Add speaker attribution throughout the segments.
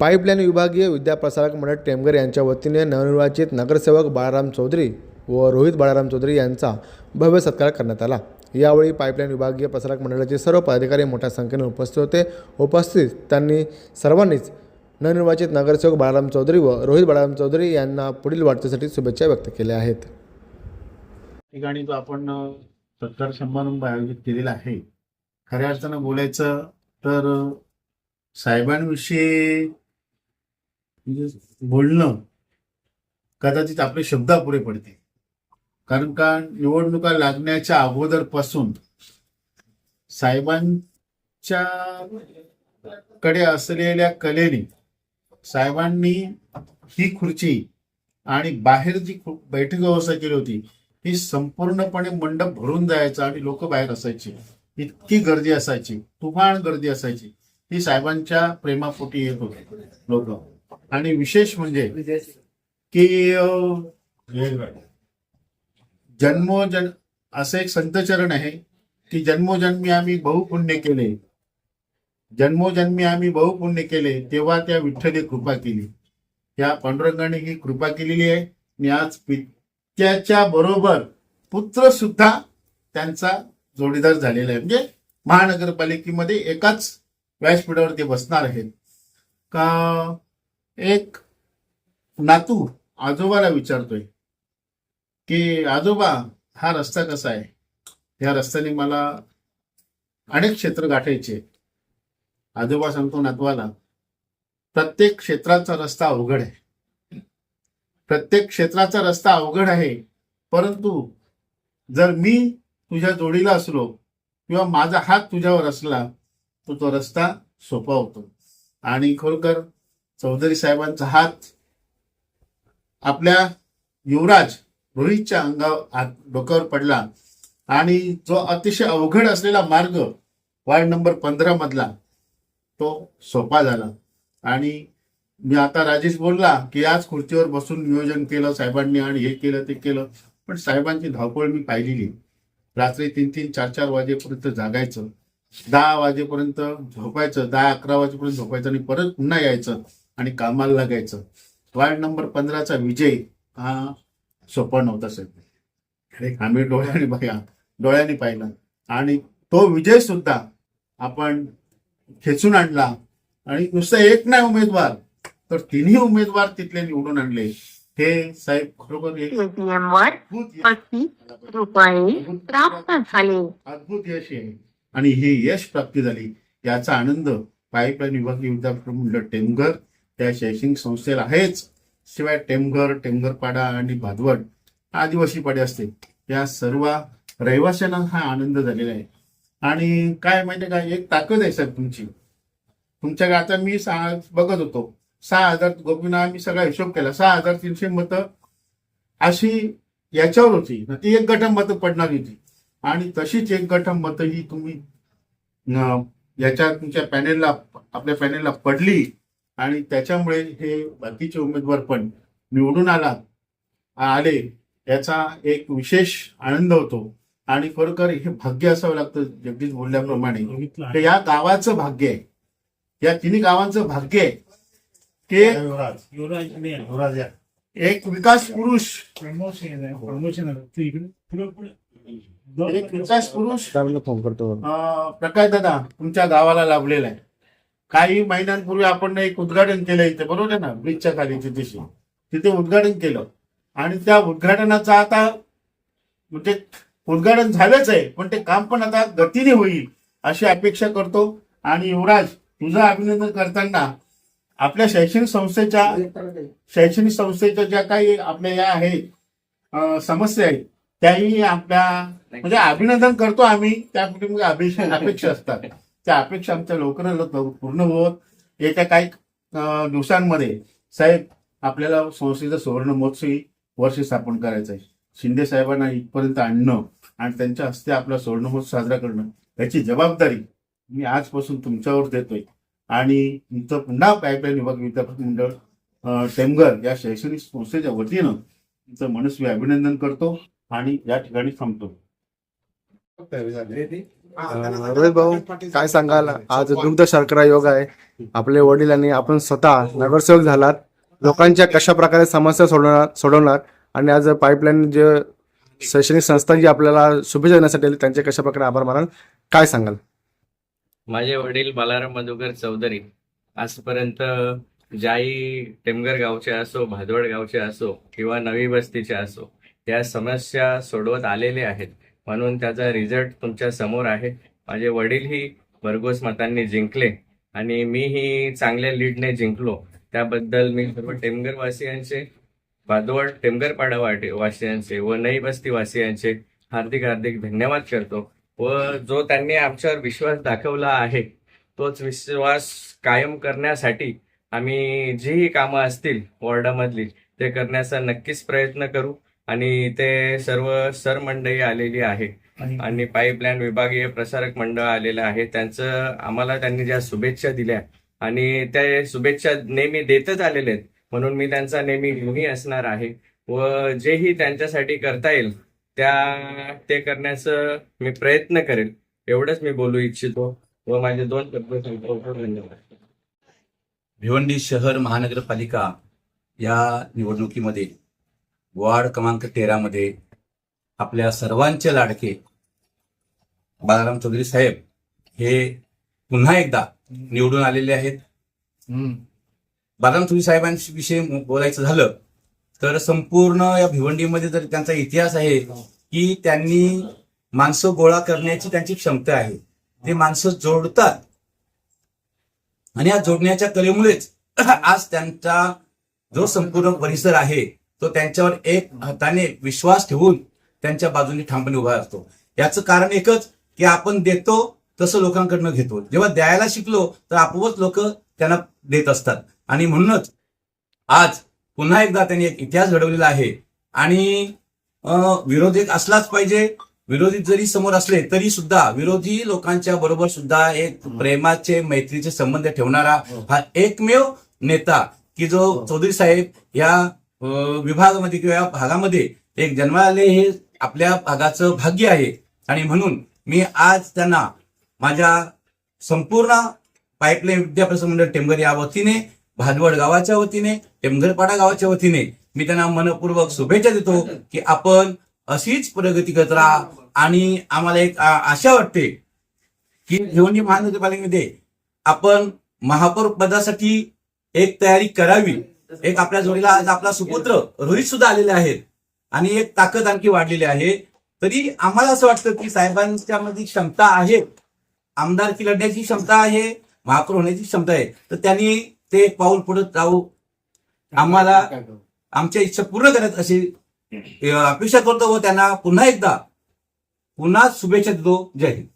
Speaker 1: Pipeline विभागीय विद्याप्रसारक मंडळ टेमगर यांच्या वतीने नवनिर्वाचित नगरसेवक बाळाराम चौधरी व रोहित बाळाराम चौधरी यांचा भव्य सत्कार करण्यात आला. यावेळी पाईपलाईन विभागीय प्रसारक मंडळाचे सर्व पदाधिकारी मोठ्या संख्येने उपस्थित होते. उपस्थित त्यांनी सर्वांनीच नवनिर्वाचित नगरसेवक बाळाराम चौधरी व रोहित बाळाराम चौधरी यांना पुढील वाटचालीसाठी शुभेच्छा व्यक्त केल्या आहेत.
Speaker 2: ठिकाणी तो आपण सत्कार समारंभ आयोजित केलेला आहे खऱ्या अर्थानं बोलायचं तर साहेबांविषयी म्हणजे बोलणं कदाचित आपले शब्द पुरे पडते. कारण का निवडणुका लागण्याच्या अगोदरपासून साहेबांच्या कडे असलेल्या कलेने साहेबांनी ही खुर्ची आणि बाहेर जी बैठक व्यवस्था केली होती ही संपूर्णपणे मंडप भरून जायचा आणि लोक बाहेर असायची. इतकी गर्दी असायची तुफान गर्दी असायची. ही साहेबांच्या प्रेमापोटी येत होती लोक. आणि विशेष म्हणजे की जन्मोजन असं एक संतचरण आहे की जन्मोजन्मी आम्ही बहुपुण्य केले. जन्मोजन्मी आम्ही बहुपुण्य केले तेव्हा त्या विठ्ठली कृपा केली. त्या पांडुरंगाने ही कृपा केलेली आहे आणि आज पित्याच्या बरोबर पुत्र सुद्धा त्यांचा जोडीदार झालेला आहे. म्हणजे महानगरपालिकेमध्ये एकाच व्यासपीठावर ते बसणार आहेत. का? एक नातू आजोबाला विचारतोय की आजोबा हा रस्ता कसा आहे? या रस्त्याने मला अनेक क्षेत्र गाठायचे आजोबा सांगतो नातवाला प्रत्येक क्षेत्राचा रस्ता अवघड आहे. प्रत्येक क्षेत्राचा रस्ता अवघड आहे परंतु जर मी तुझ्या जोडीला असलो किंवा माझा हात तुझ्यावर असला तर तो रस्ता सोपा होतो. आणि खरोखर चौधरी साहेबांचा हात आपल्या युवराज रोहितच्या अंगावर डोक्यावर पडला. आणि जो अतिशय अवघड असलेला मार्ग वार्ड नंबर पंधरा मधला तो सोपा झाला. आणि मी आता राजेश बोलला की आज खुर्चीवर बसून नियोजन केलं साहेबांनी आणि हे केलं ते केलं. पण साहेबांची धावपळ मी पाहिलेली. रात्री तीन तीन चार चार वाजेपर्यंत जागायचं. दहा वाजेपर्यंत झोपायचं दहा अकरा वाजेपर्यंत झोपायचं आणि परत पुन्हा यायचं. आणि कामाला लागायचं. वार्ड नंबर पंधराचा विजय हा सोपा नव्हता साहेब. आम्ही डोळ्याने बघा डोळ्याने पाहिला. आणि तो विजय सुद्धा आपण खेचून आणला. आणि नुसतं एक नाही उमेदवार तर तिन्ही उमेदवार तिथले निवडून आणले. हे साहेब खरोखर अद्भुत यश- आहे. आणि हे यश प्राप्ती झाली. याचा आनंद पाईपलाईन विभागीय विद्यापीठ टेमघर त्या शैक्षणिक संस्थेला. आहेच शिवाय टेमघर टेमघरपाडा आणि भादवड आदिवासी पाडे असते. या सर्व रहिवाशांना हा आनंद झालेला आहे. आणि काय माहितीये का? एक ताकद आहे साहेब तुमची. तुमच्याकडे आता मी सहा बघत होतो. सहा हजार गोपीना आम्ही सगळा हिशोब केला. सहा हजार तीनशे मतं अशी याच्यावर होती. ती एक गटम मतं पडणार होती. आणि तशीच एक गटम मतं ही तुम्ही याच्या तुमच्या पॅनेलला आपल्या पॅनेलला पडली आणि त्याच्यामुळे हे बाकीचे उमेदवार पण निवडून आला आले याचा एक विशेष आनंद होतो. आणि खरोखर हे भाग्य असावं लागतं जगदीश बोलल्याप्रमाणे. की या गावाचं भाग्य आहे. या तिन्ही गावांचं भाग्य आहे की या. एक विकास पुरुष.
Speaker 3: प्रमोशन तू
Speaker 2: एक विकास पुरुष.
Speaker 1: फोन करतो.
Speaker 2: अं, प्रकाश दादा तुमच्या गावाला लाभलेला आहे. काही महिन्यांपूर्वी आपण एक उद्घाटन केलं इथे बरोबर आहे ना? ब्रिजच्या खाली तिथे तिथे उद्घाटन केलं. आणि त्या उद्घाटनाचा आता म्हणजे उद्घाटन झालंच आहे पण ते काम पण आता गतीने होईल अशी अपेक्षा करतो. आणि युवराज तुझं अभिनंदन करताना आपल्या शैक्षणिक संस्थेच्या शैक्षणिक संस्थेच्या ज्या काही आपल्या या आहेत समस्या आहेत त्याही आपल्या म्हणजे अभिनंदन करतो आम्ही. त्या मग अपेक्षा असतात. त्या अपेक्षा आमच्या लवकरच लवकर पूर्ण होत. येत्या काही दिवसांमध्ये साहेब आपल्याला संस्थेचं सुवर्ण महोत्सवी वर्ष स्थापन करायचं आहे शिंदे साहेबांना इथपर्यंत आणणं आणि त्यांच्या हस्ते आपला सुवर्ण महोत्सव साजरा करणं याची जबाबदारी मी आजपासून तुमच्यावर देतोय. आणि तुमचं पुन्हा पाईपलाईन विभाग विद्यापीठ मंडळ अं, टेमघर या शैक्षणिक संस्थेच्या वतीनं तुमचं मनस्वी अभिनंदन करतो आणि या ठिकाणी थांबतो.
Speaker 1: रोहित भाऊ काय सांगाल आज दुग्ध शर्करा योग आहे आपले वडील आणि आपण स्वतः नगरसेवक झालात लोकांच्या कशा प्रकारे समस्या सोडवणार सोडवणार आणि आज पाईपलाईन जे शैक्षणिक संस्था जी आपल्याला शुभेच्छा देण्यासाठी त्यांचे कशा प्रकारे आभार मानाल काय सांगाल
Speaker 4: माझे वडील बालाराम मधुकर चौधरी. आजपर्यंत जाई टेमगर गावचे असो भादवड गावचे असो किंवा नवी बस्तीचे असो या समस्या सोडवत आलेले आहेत. म्हणून त्याचा रिझल्ट तुमच्यासमोर आहे. माझे वडीलही भरघोस मतांनी जिंकले आणि मीही चांगल्या लीडने जिंकलो. त्याबद्दल मी सर्व टेमगर वासियांचे भादवड टेमगरपाडा वाटे वासियांचे व नई बस्ती वासियांचे हार्दिक हार्दिक धन्यवाद करतो व जो त्यांनी आमच्यावर विश्वास दाखवला आहे तोच विश्वास कायम करण्यासाठी आम्ही जीही कामं असतील वॉर्डामधली ते करण्याचा नक्कीच प्रयत्न करू. आणि ते सर्व सर मंडळी आलेली आहे. आणि पाईपलाईन विभागीय प्रसारक मंडळ आलेलं आहे. त्यांचं आम्हाला त्यांनी ज्या शुभेच्छा दिल्या आणि त्या शुभेच्छा नेहमी देतच आलेले आहेत. म्हणून मी त्यांचा नेहमी ऋणी असणार आहे व जेही त्यांच्यासाठी करता येईल त्या ते करण्याचं मी प्रयत्न करेल. एवढंच मी बोलू इच्छितो व माझे दोन शब्द धन्यवाद.
Speaker 5: भिवंडी शहर महानगरपालिका या निवडणुकीमध्ये वॉर्ड क्रमांक तेरामध्ये आपल्या सर्वांचे लाडके बालाराम चौधरी साहेब हे पुन्हा एकदा निवडून आलेले आहेत. बालाराम चौधरी साहेबांविषयी बोलायचं झालं तर संपूर्ण या भिवंडीमध्ये जर त्यांचा इतिहास आहे की त्यांनी माणसं गोळा करण्याची त्यांची क्षमता आहे ते माणसं जोडतात. आणि या जोडण्याच्या कलेमुळेच आज त्यांचा जो संपूर्ण परिसर आहे तो त्यांच्यावर एक हाताने विश्वास ठेवून त्यांच्या बाजूने ठामपणे उभा असतो. याचं कारण एकच की आपण देतो तसं लोकांकडनं घेतो. जेव्हा द्यायला शिकलो तर आपोआप लोक त्यांना देत असतात. आणि म्हणूनच आज पुन्हा एकदा त्यांनी एक इतिहास घडवलेला आहे. आणि विरोधी असलाच पाहिजे. विरोधी जरी समोर असले तरी सुद्धा विरोधी लोकांच्या बरोबर सुद्धा एक प्रेमाचे मैत्रीचे संबंध ठेवणारा हा एकमेव नेता की जो चौधरी साहेब या विभागामध्ये किंवा या भागामध्ये एक जन्माले हे आपल्या भागाचं भाग्य आहे. आणि म्हणून मी आज त्यांना माझ्या संपूर्ण पाईपलाईन विद्याप्रसार मंडळ टेमघर या वतीने भादवड गावाच्या वतीने टेमघरपाडा गावाच्या वतीने मी त्यांना मनपूर्वक शुभेच्छा देतो की आपण अशीच प्रगती करत राहा. आणि आम्हाला एक आशा वाटते की भिवंडी महानगरपालिकेमध्ये आपण महापौर पदासाठी एक तयारी करावी. एक आपल्या जोडीला आज आपला सुपुत्र रोहित सुद्धा आलेले आहेत. आणि एक ताकद आणखी वाढलेली आहे. तरी आम्हाला असं वाटतं की साहेबांच्या मध्ये क्षमता आहे. आमदारकी लढण्याची क्षमता आहे. महापौर होण्याची क्षमता आहे. तर त्यांनी ते एक पाऊल पुढे जाऊ आम्हाला आमच्या इच्छा पूर्ण करत अशी अपेक्षा करतो व त्यांना पुन्हा एकदा पुन्हा शुभेच्छा देतो. जय हिंद.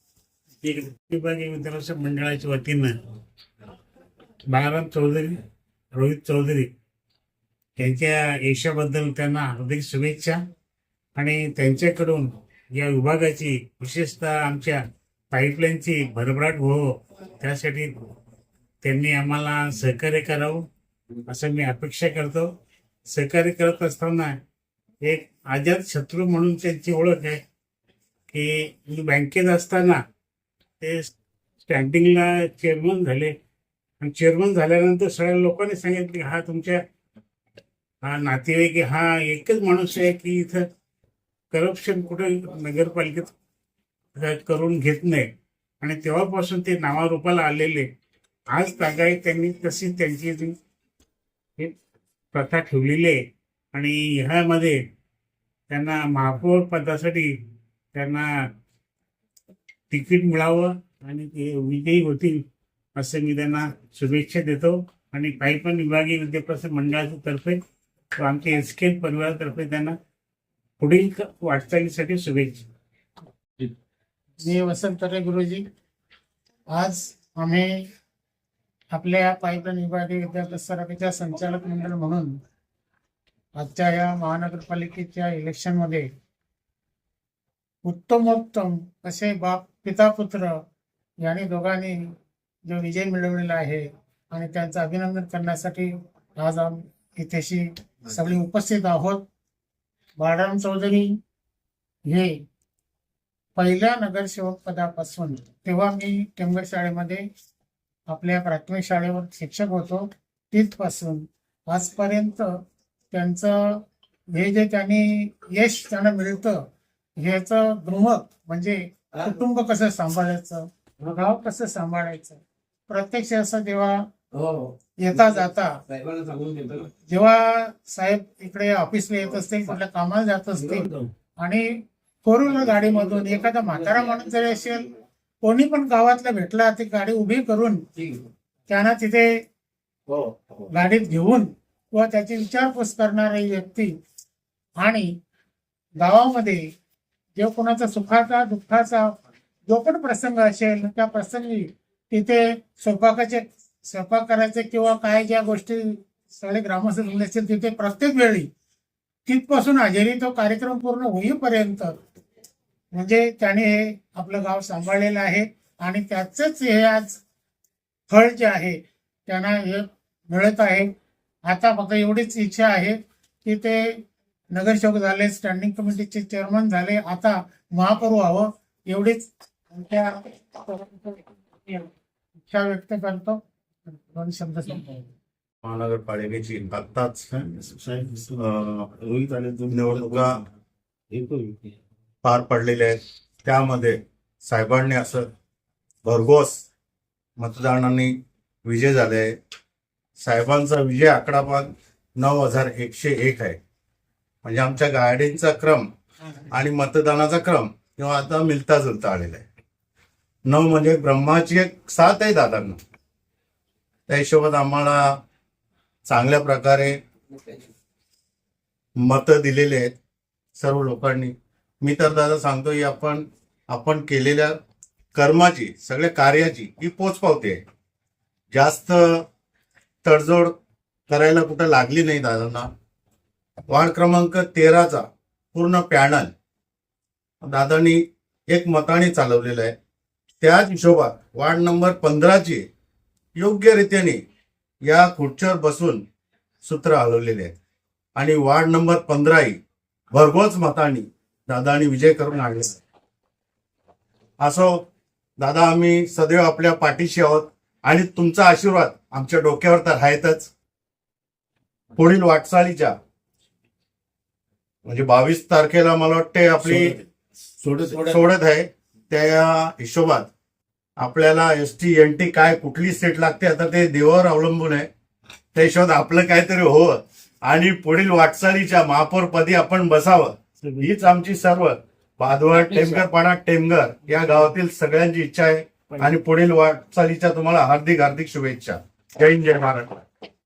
Speaker 3: विभागीय विद्यापीठ मंडळाच्या वतीनं बाळाराम चौधरी रोहित चौधरी त्यांच्या यशाबद्दल त्यांना हार्दिक शुभेच्छा. आणि त्यांच्याकडून या विभागाची विशेषतः आमच्या पाईपलाईनची भरभराट हो त्यासाठी त्यांनी आम्हाला सहकार्य करावं असं मी अपेक्षा करतो. सहकार्य करत असताना एक अजात शत्रू म्हणून त्यांची ओळख आहे की मी बँकेत असताना ते स्टँडिंगला चेअरमन झाले. आणि चेअरमन झाल्यानंतर सगळ्या लोकांनी सांगितले की हा तुमच्या हा नातेवाईक हा एकच माणूस आहे की इथं करप्शन कुठे नगरपालिकेत करून घेत नाही. आणि तेव्हापासून ते नावारूपाला आलेले. आज तागायत त्यांनी तशी त्यांची जी प्रथा ठेवलेली आहे. आणि ह्यामध्ये त्यांना महापौर पदासाठी त्यांना तिकीट मिळावं आणि ते विजयी होतील असं मी त्यांना शुभेच्छा देतो. आणि काही पण विभागीय विद्यापीठ मंडळाच्या तर्फे व आमच्या एसकेल परिवारातर्फे त्यांना पुढील वाटचालीसाठी शुभेच्छा.
Speaker 6: मी वसंत गुरुजी. आज आम्ही आपल्या पायदन विभागीय विद्याप्रसारकाच्या संचालक मंडळ म्हणून आजच्या या महानगरपालिकेच्या इलेक्शनमध्ये उत्तमोत्तम असे बाप पिता पुत्र यांनी दोघांनी जो विजय मिळवलेला आहे आणि त्यांचं अभिनंदन करण्यासाठी आज आम इथेशी सगळी उपस्थित आहोत. बाळराम चौधरी हे पहिल्या नगरसेवक पदापासून तेव्हा मी टेंबर शाळेमध्ये आपल्या प्राथमिक शाळेवर शिक्षक होतो तिथपासून आजपर्यंत त्यांचं हे जे त्यांनी यश त्यांना मिळतं ह्याचं द्रुमक म्हणजे कुटुंब कसं सांभाळायचं गाव कसं सांभाळायचं प्रत्यक्ष असं जेव्हा येता जाता. जेव्हा साहेब इकडे ऑफिसला येत असतील कुठल्या कामाला जात असतील आणि फोर व्हीलर गाडीमधून एखादा म्हातारा माणूस जरी असेल कोणी पण गावातला भेटला ती गाडी उभी करून त्यांना तिथे गाडीत घेऊन किंवा त्याची विचारपूस करणारी व्यक्ती आणि गावामध्ये जो कोणाचा सुखाचा दुःखाचा जो पण प्रसंग असेल त्या प्रसंगी तिथे स्वयंपाकाचे स्वयंपाक करायचे किंवा काय ज्या गोष्टी सगळे ग्रामस्थ असतील तिथे प्रत्येक वेळी तिथपासून हजेरी तो कार्यक्रम पूर्ण होईपर्यंत म्हणजे त्याने हे आपलं गाव सांभाळलेलं आहे आणि त्याचंच हे आज फळ जे आहे त्यांना हे मिळत आहे. आता फक्त एवढीच इच्छा आहे की ते नगरसेवक झाले स्टँडिंग कमिटीचे चेअरमन झाले आता महापौर व्हावं एवढीच त्या इच्छा व्यक्त करतो. दोन शब्द सांगतो
Speaker 2: महानगरपालिकेची आत्ताच
Speaker 7: रोहित आले
Speaker 2: निवडणुका पार पडलेल्या आहेत. त्यामध्ये साहेबांनी असं भरघोस मतदानांनी विजय झाले आहे. साहेबांचा विजय आकडा पण नऊ हजार एकशे एक आहे. म्हणजे आमच्या गाड्यांचा क्रम आणि मतदानाचा क्रम किंवा आता मिळता जुलता आलेला आहे. नऊ म्हणजे ब्रह्माची एक साथ आहे दादांना. त्या हिशोबात आम्हाला चांगल्या प्रकारे मतं दिलेले आहेत सर्व लोकांनी. मी तर दादा सांगतो की आपण आपण केलेल्या कर्माची सगळ्या कार्याची ही पोचपावती आहे जास्त तडजोड करायला कुठं लागली नाही दादांना. वार्ड क्रमांक तेराचा पूर्ण पॅनल दादांनी एक मताने चालवलेलं आहे. त्याच हिशोबात वार्ड नंबर पंधराची योग्यरीत्याने या खुर्चीवर बसून सूत्र हलवलेले आहेत. आणि वार्ड नंबर पंधराही भरघोस मतांनी दादानी विजय करून आणले असो दादा आम्ही सदैव आपल्या पाठीशी आहोत आणि तुमचा आशीर्वाद आमच्या डोक्यावर तर आहेतच. पुढील वाटचालीच्या म्हणजे बावीस तारखेला मला वाटते आपली सोडत आहे. त्या हिशोबात आपल्याला एस टी एन टी काय कुठली सीट लागते आता ते देवावर अवलंबून आहे. त्या हिशोबात आपलं काहीतरी हो आणि पुढील वाटचालीच्या महापौर पदी आपण बसावं. हीच आमची सर्व बादवड टेमकर पाडा टेमगर या गावातील सगळ्यांची इच्छा आहे. आणि पुढील वाटचालीच्या तुम्हाला हार्दिक हार्दिक शुभेच्छा. जय हिंद जय महाराष्ट्र.